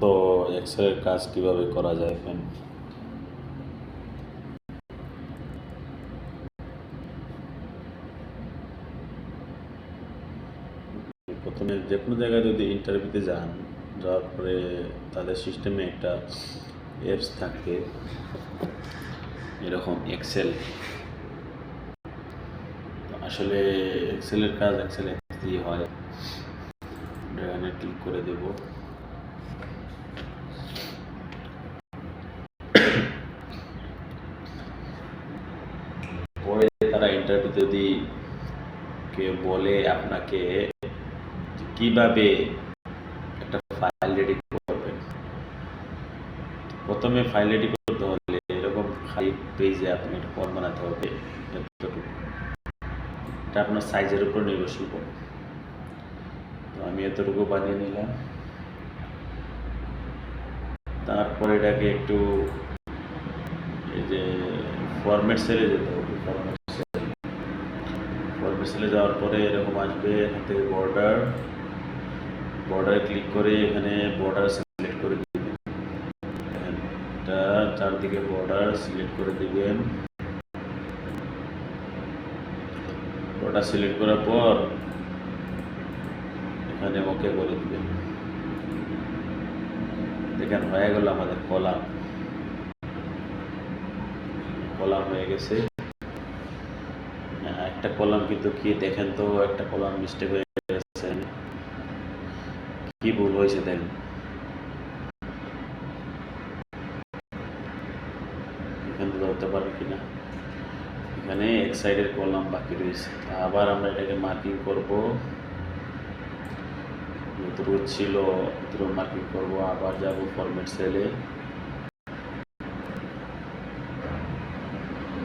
তো এক্সেলের কাজ কীভাবে করা যায় এখন? প্রথমে যে কোনো জায়গায় যদি ইন্টারভিউতে যান, যাওয়ার পরে তাদের সিস্টেমে একটা অ্যাপস থাকে। এরকম এক্সেল আসলে এক্সেলের কাজ এক্সেল দিয়ে হয়। এখানে ক্লিক করে দেব। তারা ইন্টারভিউ যদি কেউ বলে আপনাকে কীভাবে একটা ফাইল রেডি করবেন, প্রথমে ফাইল রেডি করতে হলে এরকম খালি পেজে আপনি একটা ফর্ম বানাতে হবে, এতটুকু। এটা আপনার সাইজের উপর নির্ভরশীল করে তো আমি এতটুকু বানিয়ে নিলাম। তারপরে এটাকে একটু এই যে ফরম্যাট সেলে যেতে হবে সেল যাওয়ার পরে এরকম আসবে এখান থেকে বর্ডার বর্ডারে ক্লিক করে এখানে বর্ডার সিলেক্ট করে দিবেন। এটা চারদিকে বর্ডার সিলেক্ট করে দিবেন। বর্ডার সিলেক্ট করার পর এখানে ওকে করে দিবেন। দেখেন, হয়ে গেল আমাদের কলাম। কলাম হয়ে গেছে। একটা কলাম কিন্তু কি দেখেন তো, একটা কলাম মিস্টেক হয়ে গেছে। কি ভুল হয়েছে এখানে ধরতে পারবে কিনা এখানে এক সাইডের কলাম বাকি রয়েছে। আবার আমরা এটাকে মার্কিং করব। যতটুকু ছিল ততটুকু মার্কিং করব। আবার যাব ফরম্যাট সেলে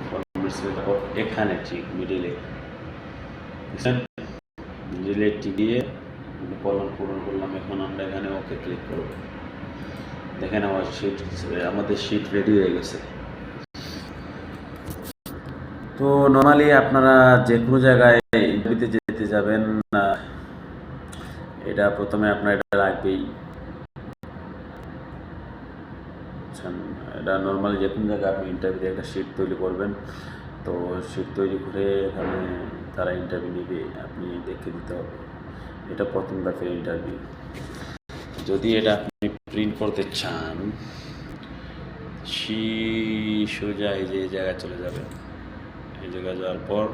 ফরম্যাট এখানে ঠিক মিডিলে মিডিলে টিকিয়ে কলম পূরণ করলাম। এখন আমরা এখানে ওকে ক্লিক করব। দেখেন আমার শিট আমাদের শিট রেডি হয়ে গেছে। তো নর্মালি আপনারা যে কোনো জায়গায় ইন্টারভিউতে যেতে যাবেন এটা প্রথমে আপনার এটা লাগবেই এটা নর্মালি যে কোনো জায়গায় আপনি ইন্টারভিউতে একটা শিট তৈরি করবেন। তো শিট তৈরি করে এখানে তারা ইন্টারভিউ নেবে, আপনি দেখে দিতে হবে। এটা প্রথম ধাপের ইন্টারভিউ যদি এটা আপনি প্রিন্ট করতে চান সি সোজা এই যে জায়গায় চলে যাবে। এই জায়গায় যাওয়ার পর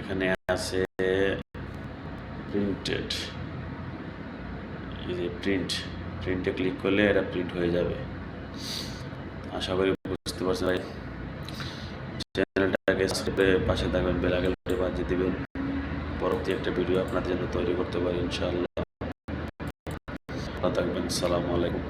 এখানে আছে প্রিন্টেড এই যে প্রিন্ট প্রিন্টে ক্লিক করলে এটা প্রিন্ট হয়ে যাবে। আশা করি বুঝতে পারছেন ভাই। চ্যানেলটাকে সাবস্ক্রাইব পাশে থাকবেন বেলাগেলটি বাজিয়ে দিবেন। পরবর্তী একটা ভিডিও আপনাদের জন্য তৈরি করতে পারি, ইনশাআল্লাহ। থাকবেন, সালামু আলাইকুম।